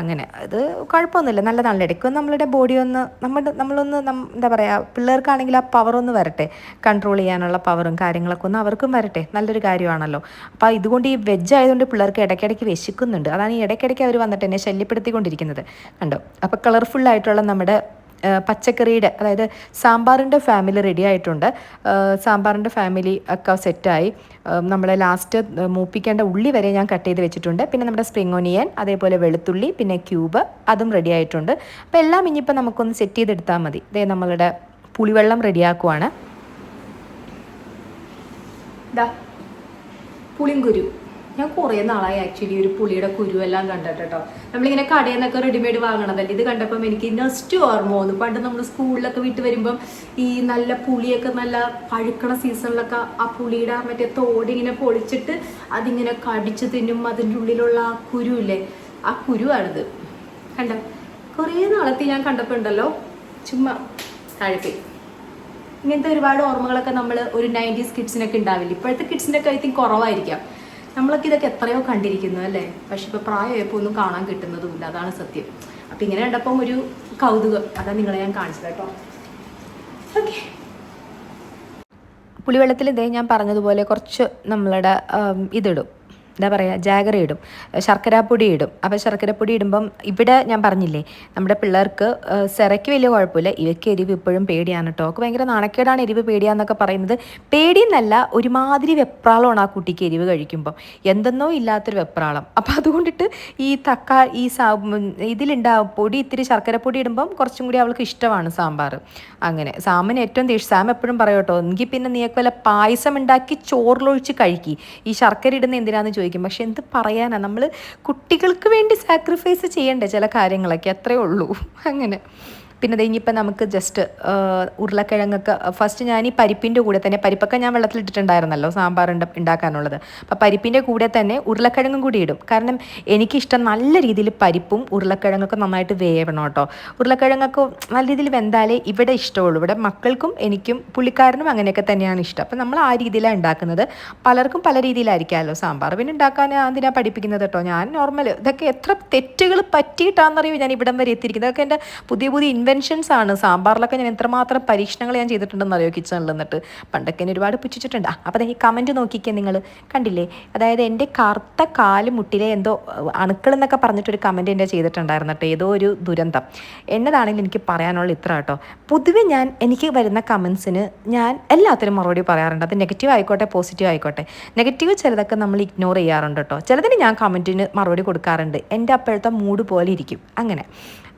അങ്ങനെ. അത് കുഴപ്പമൊന്നുമില്ല. നല്ല നല്ല ഇടയ്ക്കും നമ്മളുടെ ബോഡി ഒന്ന് നമ്മുടെ നമ്മളൊന്ന് എന്താ പറയുക പിള്ളേർക്കാണെങ്കിൽ ആ പവറൊന്ന് വരട്ടെ. കൺട്രോൾ ചെയ്യാനുള്ള പവറും കാര്യങ്ങളൊക്കെ ഒന്ന് അവർക്കും വരട്ടെ. നല്ലൊരു കാര്യമാണല്ലോ. അപ്പോൾ ഇതുകൊണ്ട് ഈ വെജ് ആയതുകൊണ്ട് പിള്ളേർക്ക് ഇടയ്ക്കിടയ്ക്ക് വിശക്കുന്നുണ്ട്. അതാണ് ഈ ഇടയ്ക്കിടയ്ക്ക് അവർ വന്നിട്ട് എന്നെ ശല്യപ്പെടുത്തിക്കൊണ്ടിരിക്കുന്നത്. കണ്ടോ? അപ്പോൾ കളർഫുള്ളായിട്ടുള്ള നമ്മുടെ പച്ചക്കറിയുടെ അതായത് സാമ്പാറിന്റെ ഫാമിലി റെഡി ആയിട്ടുണ്ട്. സാമ്പാറിന്റെ ഫാമിലി ഒക്കെ സെറ്റായി. നമ്മൾ ലാസ്റ്റ് മൂപ്പിക്കേണ്ട ഉള്ളി വരെ ഞാൻ കട്ട് ചെയ്ത് വെച്ചിട്ടുണ്ട്. പിന്നെ നമ്മുടെ സ്പ്രിങ് ഒനിയൻ അതേപോലെ വെളുത്തുള്ളി പിന്നെ ക്യൂബ് അതും റെഡി ആയിട്ടുണ്ട്. അപ്പോൾ എല്ലാം ഇനിയിപ്പോൾ നമുക്കൊന്ന് സെറ്റ് ചെയ്തെടുത്താൽ മതി. ഇതേ നമ്മളുടെ പുളിവെള്ളം റെഡിയാക്കുവാണ് പുളിങ്കുരു. ഞാൻ കുറേ നാളായി ആക്ച്വലി ഒരു പുളിയുടെ കുരുവെല്ലാം കണ്ടിട്ട് കേട്ടോ നമ്മളിങ്ങനെ കടയിൽ നിന്നൊക്കെ റെഡിമെയ്ഡ് വാങ്ങണതല്ലേ? ഇത് കണ്ടപ്പം എനിക്ക് നെസ്റ്റ് ഓർമ്മ വന്നു. പണ്ട് നമ്മൾ സ്കൂളിലൊക്കെ വിട്ട് വരുമ്പം ഈ നല്ല പുളിയൊക്കെ നല്ല പഴുക്കണ സീസണിലൊക്കെ ആ പുളിയുടെ മറ്റേ തോടിങ്ങനെ പൊളിച്ചിട്ട് അതിങ്ങനെ കടിച്ച് തിന്നും അതിന്റെ ഉള്ളിലുള്ള ആ കുരു ഇല്ലേ ആ കുരുവാണിത്. കണ്ടോ കുറേ നാളത്തെ ഞാൻ കണ്ടപ്പോൾ ഉണ്ടല്ലോ ചുമ്മാ താഴ്ത്തി ഇങ്ങനത്തെ ഒരുപാട് ഓർമ്മകളൊക്കെ നമ്മൾ ഒരു നയന്റീസ് കിഡ്സിനൊക്കെ ഉണ്ടാവില്ല? ഇപ്പോഴത്തെ കിഡ്സിനൊക്കെ ഐ തിങ്ക് കുറവായിരിക്കാം. നമ്മളൊക്കെ ഇതൊക്കെ എത്രയോ കണ്ടിരിക്കുന്നു അല്ലേ? പക്ഷെ ഇപ്പോൾ പ്രായമായപ്പോൾ ഒന്നും കാണാൻ കിട്ടുന്നതുമില്ല. അതാണ് സത്യം. അപ്പം ഇങ്ങനെ കണ്ടപ്പം ഒരു കൗതുകം. അതാ നിങ്ങളെ ഞാൻ കാണിച്ചത് കേട്ടോ. പുളിവെള്ളത്തിൽ ഇതേ ഞാൻ പറഞ്ഞതുപോലെ കുറച്ച് നമ്മളുടെ ഇതിടും. എന്താ പറയുക ജാഗ്ര ഇടും. ശർക്കരാപ്പൊടി ഇടും. അപ്പോൾ ശർക്കരപ്പൊടി ഇടുമ്പം ഇവിടെ ഞാൻ പറഞ്ഞില്ലേ നമ്മുടെ പിള്ളേർക്ക് സിറയ്ക്ക് വലിയ കുഴപ്പമില്ല. ഇവയ്ക്ക് എരിവ് ഇപ്പോഴും പേടിയാണ് കേട്ടോ അവർക്ക് ഭയങ്കര നാണക്കേടാണ് എരിവ് പേടിയാന്നൊക്കെ പറയുന്നത്. പേടിയെന്നല്ല ഒരുമാതിരി വെപ്രാളമാണ് ആ കുട്ടിക്ക് എരിവ് കഴിക്കുമ്പം. എന്തെന്നോ ഇല്ലാത്തൊരു വെപ്രാളം. അപ്പോൾ അതുകൊണ്ടിട്ട് ഈ തക്ക ഈ സാ ഇതിലുണ്ടാവും പൊടി ഇത്തിരി ശർക്കരപ്പൊടി ഇടുമ്പം കുറച്ചും കൂടി അവൾക്ക് ഇഷ്ടമാണ് സാമ്പാർ. അങ്ങനെ സാമിന് ഏറ്റവും ദേഷ്യം. സാം എപ്പോഴും പറയും എങ്കിൽ പിന്നെ നീയൊക്കെ വല്ല പായസം ഉണ്ടാക്കി ചോറിലൊഴിച്ച് കഴിക്കി. ഈ ശർക്കര ഇടുന്ന എന്തിനാന്ന് ചോദിക്കും. പക്ഷെ എന്ത് പറയാനാണ് നമ്മൾ കുട്ടികൾക്ക് വേണ്ടി സാക്രിഫൈസ് ചെയ്യണ്ടേ ചില കാര്യങ്ങളൊക്കെ? അത്രേ ഉള്ളൂ. അങ്ങനെ. പിന്നെ ഇനിയിപ്പോൾ നമുക്ക് ജസ്റ്റ് ഉരുളക്കിഴങ്ങൊക്കെ ഫസ്റ്റ് ഞാൻ ഈ പരിപ്പിന്റെ കൂടെ തന്നെ പരിപ്പൊക്കെ ഞാൻ വെള്ളത്തിലിട്ടിട്ടുണ്ടായിരുന്നല്ലോ സാമ്പാർ ഉണ്ട് ഉണ്ടാക്കാനുള്ളത് അപ്പോൾ പരിപ്പിന്റെ കൂടെ തന്നെ ഉരുളക്കിഴങ്ങും കൂടി ഇടും. കാരണം എനിക്കിഷ്ടം നല്ല രീതിയിൽ പരിപ്പും ഉരുളക്കിഴങ്ങൊക്കെ നന്നായിട്ട് വേവണം കേട്ടോ. ഉരുളക്കിഴങ്ങൊക്കെ നല്ല രീതിയിൽ വെന്താലേ ഇവിടെ ഇഷ്ടമുള്ളൂ. ഇവിടെ മക്കൾക്കും എനിക്കും പുള്ളിക്കാരനും അങ്ങനെയൊക്കെ തന്നെയാണ് ഇഷ്ടം. അപ്പം നമ്മൾ ആ രീതിയിലാണ് ഉണ്ടാക്കുന്നത് പലർക്കും പല രീതിയിലായിരിക്കാമല്ലോ സാമ്പാർ. പിന്നെ ഉണ്ടാക്കാൻ അതിനാ പഠിപ്പിക്കുന്നത് കേട്ടോ? ഞാൻ നോർമൽ ഇതൊക്കെ എത്ര തെറ്റുകൾ പറ്റിയിട്ടാണെന്നറിയോ ഞാൻ ഇവിടം വരെ എത്തിയിരിക്കുന്നത്. അതൊക്കെ എന്റെ പുതിയ പുതിയ ഇൻവെൻഷൻസ് ആണ്. സാമ്പാറിലൊക്കെ ഞാൻ എത്രമാത്രം പരീക്ഷണങ്ങൾ ഞാൻ ചെയ്തിട്ടുണ്ടെന്ന് അറിയോ കിച്ചണിൽ നിന്നിട്ട്? പണ്ടൊക്കെ എന്നെ ഒരുപാട് പുച്ഛിച്ചിട്ടുണ്ട്. അപ്പോൾ ഈ കമന്റ് നോക്കിക്കേ നിങ്ങൾ കണ്ടില്ലേ? അതായത് എന്റെ കറുത്ത കാൽ മുട്ടിലെ എന്തോ അണുക്കൾ എന്നൊക്കെ പറഞ്ഞിട്ടൊരു കമന്റ് എന്റെ ചെയ്തിട്ടുണ്ടായിരുന്നു കേട്ടോ. ഏതോ ഒരു ദുരന്തം. എന്നതാണെങ്കിൽ എനിക്ക് പറയാനുള്ള ഇത്ര കേട്ടോ. പൊതുവെ ഞാൻ എനിക്ക് വരുന്ന കമൻസിന് ഞാൻ എല്ലാത്തിനും മറുപടി പറയാറുണ്ട്. അത് നെഗറ്റീവ് ആയിക്കോട്ടെ പോസിറ്റീവ് ആയിക്കോട്ടെ. നെഗറ്റീവ് ചിലതൊക്കെ നമ്മൾ ഇഗ്നോർ ചെയ്യാറുണ്ട് കേട്ടോ. ചിലതിന് ഞാൻ കമന്റിന് മറുപടി കൊടുക്കാറുണ്ട്. എന്റെ അപ്പോഴത്തെ മൂഡ് പോലെ ഇരിക്കും. അങ്ങനെ.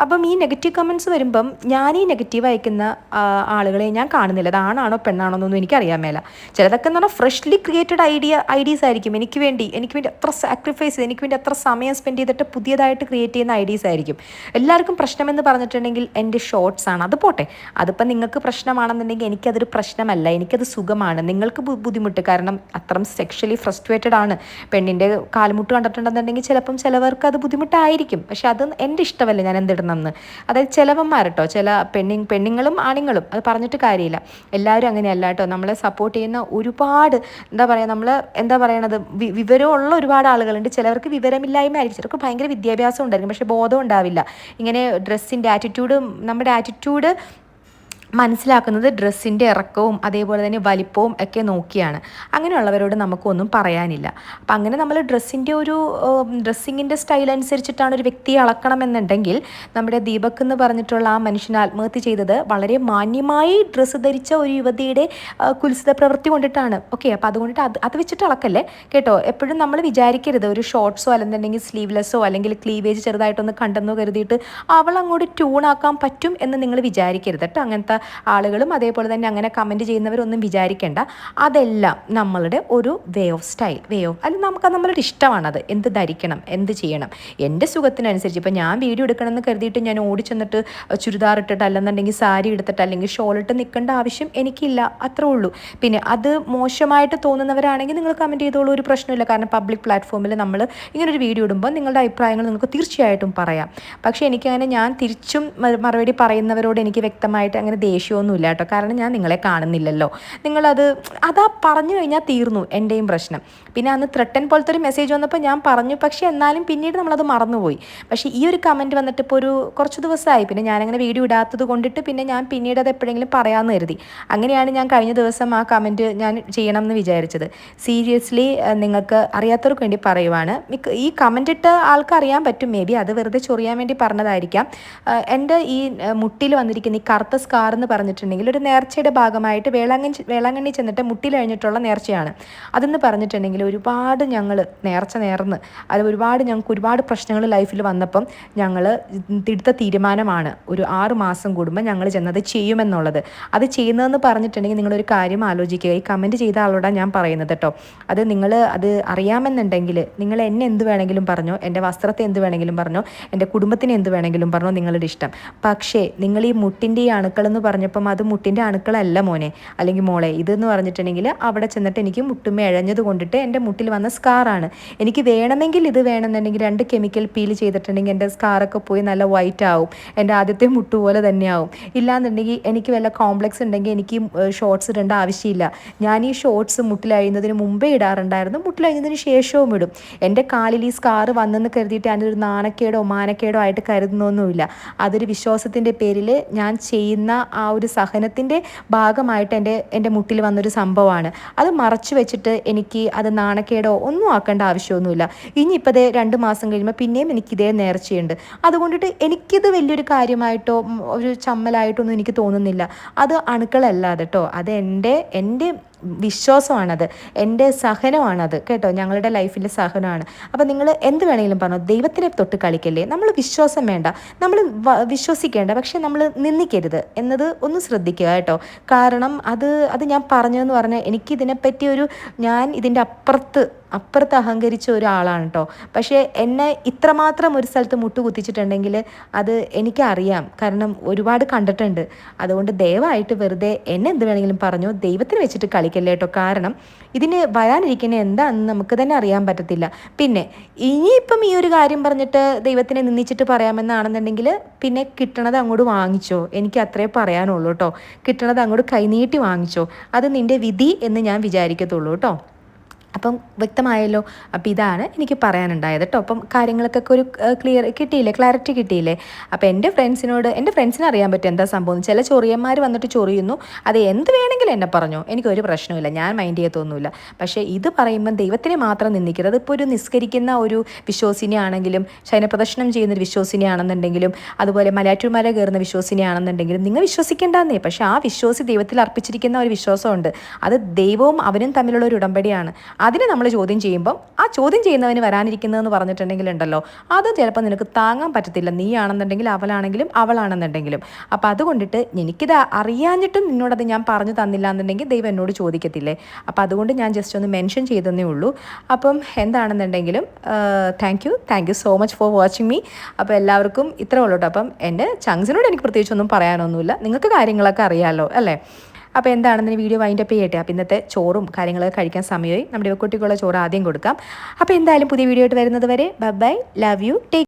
അപ്പം ഈ നെഗറ്റീവ് കമൻസ് വരുമ്പം ഞാൻ ഈ നെഗറ്റീവ് അയക്കുന്ന ആളുകളെ ഞാൻ കാണുന്നില്ല. അത് ആണാണോ പെണ്ണാണോ എന്നൊന്നും എനിക്കറിയാൻ മേല. ചിലതൊക്കെ എന്ന് പറഞ്ഞാൽ ഫ്രഷ്ലി ക്രിയേറ്റഡ് ഐഡിയ ഐഡിയസ് ആയിരിക്കും. എനിക്ക് വേണ്ടി എനിക്ക് വേണ്ടി എത്ര സാക്രിഫൈസ് ചെയ്ത് എനിക്ക് വേണ്ടി എത്ര സമയം സ്പെൻഡ് ചെയ്തിട്ട് പുതിയതായിട്ട് ക്രിയേറ്റ് ചെയ്യുന്ന ഐഡിയസ് ആയിരിക്കും. എല്ലാവർക്കും പ്രശ്നമെന്ന് പറഞ്ഞിട്ടുണ്ടെങ്കിൽ എന്റെ ഷോർട്സ് ആണ്. അത് പോട്ടെ. അതിപ്പം നിങ്ങൾക്ക് പ്രശ്നമാണെന്നുണ്ടെങ്കിൽ എനിക്കതൊരു പ്രശ്നമല്ല. എനിക്കത് സുഖമാണ്. നിങ്ങൾക്ക് ബുദ്ധിമുട്ട്. കാരണം അത്രയും സെക്ഷലി ഫ്രസ്ട്രേറ്റഡ് ആണ്. പെണ്ണിന്റെ കാൽമുട്ട് കണ്ടിട്ടുണ്ടെന്നുണ്ടെങ്കിൽ ചിലപ്പം ചിലവർക്ക് അത് ബുദ്ധിമുട്ടായിരിക്കും. പക്ഷെ അത് എന്റെ ഇഷ്ടമല്ല. ഞാൻ എന്തിടുന്നെന്ന് അതായത് ചിലവന്മാർ കേട്ടോ ചില പെണ്ണിങ് പെണ്ണുങ്ങളും ആണുങ്ങളും അത് പറഞ്ഞിട്ട് കാര്യമില്ല. എല്ലാവരും അങ്ങനെയല്ല കേട്ടോ. നമ്മളെ സപ്പോർട്ട് ചെയ്യുന്ന ഒരുപാട് എന്താ പറയുക നമ്മൾ എന്താ പറയണത് വിവരമുള്ള ഒരുപാട് ആളുകളുണ്ട്. ചിലവർക്ക് വിവരമില്ലായ്മ ആയിരിക്കും. ചിലർക്ക് ഭയങ്കര വിദ്യാഭ്യാസം ഉണ്ടായിരിക്കും. പക്ഷേ ബോധം ഉണ്ടാവില്ല. ഇങ്ങനെ ഡ്രസ്സിന്റെ ആറ്റിറ്റ്യൂഡ് നമ്മുടെ ആറ്റിറ്റ്യൂഡ് മനസ്സിലാക്കുന്നത് ഡ്രസ്സിന്റെ ഇറക്കവും അതേപോലെ തന്നെ വലിപ്പവും ഒക്കെ നോക്കിയാണ്. അങ്ങനെയുള്ളവരോട് നമുക്കൊന്നും പറയാനില്ല. അപ്പം അങ്ങനെ നമ്മൾ ഡ്രസ്സിന്റെ ഒരു ഡ്രസ്സിങ്ങിന്റെ സ്റ്റൈൽ അനുസരിച്ചിട്ടാണ് ഒരു വ്യക്തിയെ അളക്കണമെന്നുണ്ടെങ്കിൽ നമ്മുടെ ദീപക് എന്ന് പറഞ്ഞിട്ടുള്ള ആ മനുഷ്യൻ ആത്മഹത്യ ചെയ്തത് വളരെ മാന്യമായി ഡ്രസ്സ് ധരിച്ച ഒരു യുവതിയുടെ കുൽസിത പ്രവൃത്തി കൊണ്ടിട്ടാണ്. ഓക്കെ അപ്പോൾ അതുകൊണ്ടിട്ട് അത് അത് വെച്ചിട്ട് അളക്കല്ലേ? കേട്ടോ എപ്പോഴും നമ്മൾ വിചാരിക്കരുത് ഒരു ഷോർട്ട്സോ അല്ലെന്നുണ്ടെങ്കിൽ സ്ലീവ്ലെസ്സോ അല്ലെങ്കിൽ ക്ലീവേജ് ചെറുതായിട്ടൊന്ന് കണ്ടെന്നോ കരുതിയിട്ട് അവൾ അങ്ങോട്ട് ട്യൂണാക്കാൻ പറ്റും എന്ന് നിങ്ങൾ വിചാരിക്കരുത് കേട്ടോ. അങ്ങനത്തെ ആളുകളും അതേപോലെ തന്നെ അങ്ങനെ കമന്റ് ചെയ്യുന്നവരൊന്നും വിചാരിക്കേണ്ട. അതെല്ലാം നമ്മളുടെ ഒരു way of style way of അല്ലെങ്കിൽ നമുക്ക് നമ്മളുടെ ഇഷ്ടമാണത് എന്ത് ധരിക്കണം എന്ത് ചെയ്യണം എന്റെ സുഖത്തിനനുസരിച്ച്. ഇപ്പം ഞാൻ വീഡിയോ എടുക്കണമെന്ന് കരുതിയിട്ട് ഞാൻ ഓടി ചെന്നിട്ട് ചുരിദാർ ഇട്ടിട്ട് അല്ലെന്നുണ്ടെങ്കിൽ സാരി എടുത്തിട്ട് അല്ലെങ്കിൽ ഷോൾ ഇട്ട് നിൽക്കേണ്ട ആവശ്യം എനിക്കില്ല. അത്രേ ഉള്ളൂ. പിന്നെ അത് മോശമായിട്ട് തോന്നുന്നവരാണെങ്കിൽ നിങ്ങൾ കമന്റ് ചെയ്തോളൂ ഒരു പ്രശ്നമില്ല. കാരണം പബ്ലിക് പ്ലാറ്റ്ഫോമിൽ നമ്മൾ ഇങ്ങനൊരു വീഡിയോ ഇടുമ്പോൾ നിങ്ങളുടെ അഭിപ്രായങ്ങൾ നിങ്ങൾക്ക് തീർച്ചയായിട്ടും പറയാം. പക്ഷേ എനിക്കങ്ങനെ ഞാൻ തിരിച്ചും മറുപടി പറയുന്നവരോട് എനിക്ക് വ്യക്തമായിട്ട് അങ്ങനെ ദേഷ്യമൊന്നുമില്ല കേട്ടോ കാരണം ഞാൻ നിങ്ങളെ കാണുന്നില്ലല്ലോ. നിങ്ങളത് അതാ പറഞ്ഞു കഴിഞ്ഞാൽ തീർന്നു. എന്റെയും പ്രശ്നം. പിന്നെ അന്ന് ത്രട്ടൻ പോലത്തെ ഒരു മെസ്സേജ് വന്നപ്പോൾ ഞാൻ പറഞ്ഞു പക്ഷേ എന്നാലും പിന്നീട് നമ്മളത് മറന്നുപോയി. പക്ഷേ ഈ ഒരു കമന്റ് വന്നിട്ട് ഇപ്പോൾ ഒരു കുറച്ച് ദിവസമായി. പിന്നെ ഞാനങ്ങനെ വീഡിയോ ഇടാത്തത് കൊണ്ടിട്ട് പിന്നെ ഞാൻ പിന്നീട് അത് എപ്പോഴെങ്കിലും പറയാമെന്ന് കരുതി. അങ്ങനെയാണ് ഞാൻ കഴിഞ്ഞ ദിവസം ആ കമന്റ് ഞാൻ ചെയ്യണം എന്ന് വിചാരിച്ചത് സീരിയസ്ലി നിങ്ങൾക്ക് അറിയാത്തവർക്ക് വേണ്ടി പറയുവാണ്. ഈ കമന്റ് ഇട്ട ആൾക്ക് അറിയാൻ പറ്റും മേ ബി അത് വെറുതെ ചൊറിയാൻ വേണ്ടി പറഞ്ഞതായിരിക്കാം. എന്റെ ഈ മുട്ടിൽ വന്നിരിക്കുന്ന ഈ കറുത്ത സ്കാർ എന്ന് പറഞ്ഞിട്ടുണ്ടെങ്കിൽ ഒരു നേർച്ചയുടെ ഭാഗമായിട്ട് വേളാങ്കണ്ണി വേളാങ്കണ്ണി ചെന്നിട്ട് മുട്ടിൽ കഴിഞ്ഞിട്ടുള്ള നേർച്ചയാണ്. അതെന്ന് പറഞ്ഞിട്ടുണ്ടെങ്കിൽ ഒരുപാട് ഞങ്ങൾ നേർച്ച നേർന്ന് അത് ഒരുപാട് ഞങ്ങൾക്ക് ഒരുപാട് പ്രശ്നങ്ങൾ ലൈഫിൽ വന്നപ്പം ഞങ്ങൾ തിടുത്ത തീരുമാനമാണ് ഒരു ആറ് മാസം കൂടുമ്പോൾ ഞങ്ങൾ ചെന്നത് ചെയ്യുമെന്നുള്ളത്. അത് ചെയ്യുന്നതെന്ന് പറഞ്ഞിട്ടുണ്ടെങ്കിൽ നിങ്ങളൊരു കാര്യം ആലോചിക്കുക. ഈ കമന്റ് ചെയ്ത ആളോടാണ് ഞാൻ പറയുന്നത് കേട്ടോ അത് നിങ്ങൾ അത് അറിയാമെന്നുണ്ടെങ്കിൽ നിങ്ങൾ എന്നെ എന്ത് വേണമെങ്കിലും പറഞ്ഞോ എന്റെ വസ്ത്രത്തെ എന്ത് വേണമെങ്കിലും പറഞ്ഞോ എന്റെ കുടുംബത്തിന് എന്ത് വേണമെങ്കിലും പറഞ്ഞോ നിങ്ങളുടെ ഇഷ്ടം. പക്ഷേ നിങ്ങൾ ഈ മുട്ടിന്റെ ഈ അണുക്കളെന്ന് പറഞ്ഞപ്പം അത് മുട്ടിന്റെ അണുക്കളല്ല മോനെ. അല്ലെങ്കിൽ മോളെ ഇതെന്ന് പറഞ്ഞിട്ടുണ്ടെങ്കിൽ അവിടെ ചെന്നിട്ട് എനിക്ക് മുട്ടുമ്മ ഇഴഞ്ഞത് കൊണ്ടിട്ട് എന്റെ മുട്ടിൽ വന്ന സ്കാറാണ് എനിക്ക് വേണമെങ്കിൽ ഇത് വേണമെന്നുണ്ടെങ്കിൽ രണ്ട് കെമിക്കൽ പീൽ ചെയ്തിട്ടുണ്ടെങ്കിൽ എന്റെ സ്കാറൊക്കെ പോയി നല്ല വൈറ്റ് ആവും. എന്റെ ആദ്യത്തെ മുട്ട് പോലെ തന്നെയാവും. ഇല്ലാന്നുണ്ടെങ്കിൽ എനിക്ക് വല്ല കോംപ്ലക്സ് ഉണ്ടെങ്കിൽ എനിക്ക് ഷോർട്സ് ഇടേണ്ട ആവശ്യമില്ല. ഞാൻ ഈ ഷോർട്സ് മുട്ടിലഴിയുന്നതിന് മുമ്പേ ഇടാറുണ്ടായിരുന്നു. മുട്ടിലഴിഞ്ഞതിന് ശേഷവും ഇടും. എന്റെ കാലിൽ ഈ സ്കാർ വന്നെന്ന് കരുതിയിട്ട് ഞാനൊരു നാണക്കേടോ മാനക്കേടോ ആയിട്ട് കരുതുന്നൊന്നുമില്ല. അതൊരു വിശ്വാസത്തിന്റെ പേരിൽ ഞാൻ ചെയ്യുന്ന ആ ഒരു സഹനത്തിന്റെ ഭാഗമായിട്ട് എന്റെ എന്റെ മുട്ടിൽ വന്നൊരു സംഭവമാണ്. അത് മറച്ചു വെച്ചിട്ട് എനിക്ക് അത് നാണക്കേടോ ഒന്നും ആക്കേണ്ട ആവശ്യമൊന്നുമില്ല. ഇനിയിപ്പോൾ അതേ രണ്ട് മാസം കഴിയുമ്പോൾ പിന്നെയും എനിക്കിതേ നേർച്ചയുണ്ട്. അതുകൊണ്ടിട്ട് എനിക്കിത് വലിയൊരു കാര്യമായിട്ടോ ഒരു ചമ്മലായിട്ടോ ഒന്നും എനിക്ക് തോന്നുന്നില്ല. അത് അണുക്കളല്ല കേട്ടോ അത് എന്റെ എന്റെ വിശ്വാസമാണത്. എന്റെ സഹനമാണത്. കേട്ടോ? ഞങ്ങളുടെ ലൈഫിലെ സഹനമാണ്. അപ്പോൾ നിങ്ങൾ എന്ത് വേണമെങ്കിലും പറഞ്ഞു. ദൈവത്തിനെ തൊട്ട് കളിക്കല്ലേ. നമ്മൾ വിശ്വാസം വേണ്ട. നമ്മൾ വിശ്വസിക്കേണ്ട. പക്ഷേ നമ്മൾ നിന്ദിക്കരുത് എന്നത് ഒന്ന് ശ്രദ്ധിക്കുക കേട്ടോ. കാരണം അത് അത് ഞാൻ പറഞ്ഞതെന്ന് പറഞ്ഞാൽ എനിക്കിതിനെപ്പറ്റി ഒരു ഞാൻ ഇതിന്റെ അപ്പുറത്ത് അപ്പുറത്ത് അഹങ്കരിച്ച ഒരാളാണ് കേട്ടോ പക്ഷേ എന്നെ ഇത്രമാത്രം ഒരു സ്ഥലത്ത് മുട്ടുകുത്തിച്ചിട്ടുണ്ടെങ്കിൽ അത് എനിക്കറിയാം. കാരണം ഒരുപാട് കണ്ടിട്ടുണ്ട്. അതുകൊണ്ട് ദയവായിട്ട് വെറുതെ എന്നെ എന്ത് വേണമെങ്കിലും പറഞ്ഞു ദൈവത്തിന് വെച്ചിട്ട് കളിക്കല്ലേ കേട്ടോ കാരണം ഇതിന് വരാനിരിക്കുന്ന എന്താണെന്ന് നമുക്ക് തന്നെ അറിയാൻ പറ്റത്തില്ല. പിന്നെ ഇനിയിപ്പം ഈ ഒരു കാര്യം പറഞ്ഞിട്ട് ദൈവത്തിനെ നിന്നിച്ചിട്ട് പറയാമെന്നാണെന്നുണ്ടെങ്കിൽ പിന്നെ കിട്ടണത് അങ്ങോട്ട് വാങ്ങിച്ചോ. എനിക്ക് അത്രേ പറയാനുള്ളൂ കേട്ടോ കിട്ടണത് അങ്ങോട്ട് കൈനീട്ടി വാങ്ങിച്ചോ. അത് നിന്റെ വിധി എന്ന് ഞാൻ വിചാരിക്കത്തുള്ളൂ കേട്ടോ അപ്പം വ്യക്തമായല്ലോ. അപ്പോൾ ഇതാണ് എനിക്ക് പറയാനുണ്ടായത് കേട്ടോ അപ്പം കാര്യങ്ങളൊക്കെ ഒരു ക്ലിയർ കിട്ടിയില്ലേ? ക്ലാരിറ്റി കിട്ടിയില്ലേ? അപ്പോൾ എന്റെ ഫ്രണ്ട്സിനോട് എന്റെ ഫ്രണ്ട്സിന് അറിയാൻ പറ്റും എന്താ സംഭവം? ചില ചൊറിയന്മാർ വന്നിട്ട് ചൊറിയുന്നു. അത് എന്ത് വേണമെങ്കിലും എന്നെ പറഞ്ഞു. എനിക്കൊരു പ്രശ്നമില്ല ഞാൻ മൈൻഡ് ചെയ്യത്തൊന്നുമില്ല. പക്ഷേ ഇത് പറയുമ്പം ദൈവത്തിനെ മാത്രം നിന്ദിക്കരുത്. അതിപ്പോൾ ഒരു നിസ്കരിക്കുന്ന ഒരു വിശ്വാസിനിയാണെങ്കിലും ശയനപ്രദർശനം ചെയ്യുന്ന ഒരു വിശ്വാസിനിയാണെന്നുണ്ടെങ്കിലും അതുപോലെ മലയാറ്റൂർമല കയറുന്ന വിശ്വാസിനിയാണെന്നുണ്ടെങ്കിലും നിങ്ങൾ വിശ്വസിക്കേണ്ടെന്നേ. പക്ഷേ ആ വിശ്വാസി ദൈവത്തിൽ അർപ്പിച്ചിരിക്കുന്ന ഒരു വിശ്വാസമുണ്ട്. അത് ദൈവവും അവനും തമ്മിലുള്ള ഒരു ഉടമ്പടിയാണ്. അതിനെ നമ്മൾ ചോദ്യം ചെയ്യുമ്പം ആ ചോദ്യം ചെയ്യുന്നവന് വരാനിരിക്കുന്നതെന്ന് പറഞ്ഞിട്ടുണ്ടെങ്കിൽ ഉണ്ടല്ലോ. അത് ചിലപ്പോൾ നിനക്ക് താങ്ങാൻ പറ്റത്തില്ല. നീ ആണെന്നുണ്ടെങ്കിൽ അവളാണെങ്കിലും അവളാണെന്നുണ്ടെങ്കിലും. അപ്പോൾ അതുകൊണ്ടിട്ട് എനിക്കിത് അറിയാഞ്ഞിട്ടും നിന്നോടത് ഞാൻ പറഞ്ഞു തന്നില്ല എന്നുണ്ടെങ്കിൽ ദൈവം എന്നോട് ചോദിക്കത്തില്ലേ? അപ്പോൾ അതുകൊണ്ട് ഞാൻ ജസ്റ്റ് ഒന്ന് മെൻഷൻ ചെയ്തതേ ഉള്ളൂ. അപ്പം എന്താണെന്നുണ്ടെങ്കിലും thank you thank you so much for watching me അപ്പോൾ എല്ലാവർക്കും ഇത്രേ ഉള്ളൂ അപ്പം എന്റെ ചങ്സിനോട് എനിക്ക് പ്രത്യേകിച്ചൊന്നും പറയാനൊന്നുമില്ല. നിങ്ങൾക്ക് കാര്യങ്ങളൊക്കെ അറിയാമല്ലോ അല്ലേ? അപ്പോൾ എന്താണെന്ന് വീഡിയോ വൈൻഡ് അപ്പ് ചെയ്യട്ടെ. അപ്പോൾ ഇന്നത്തെ ചോറും കാര്യങ്ങളൊക്കെ കഴിക്കാൻ സമയമായി. നമ്മുടെ കുട്ടിക്കുള്ള ചോറ് ആദ്യം കൊടുക്കാം. അപ്പോൾ എന്തായാലും പുതിയ വീഡിയോ ആയിട്ട് വരുന്നത് വരെ bye bye love you take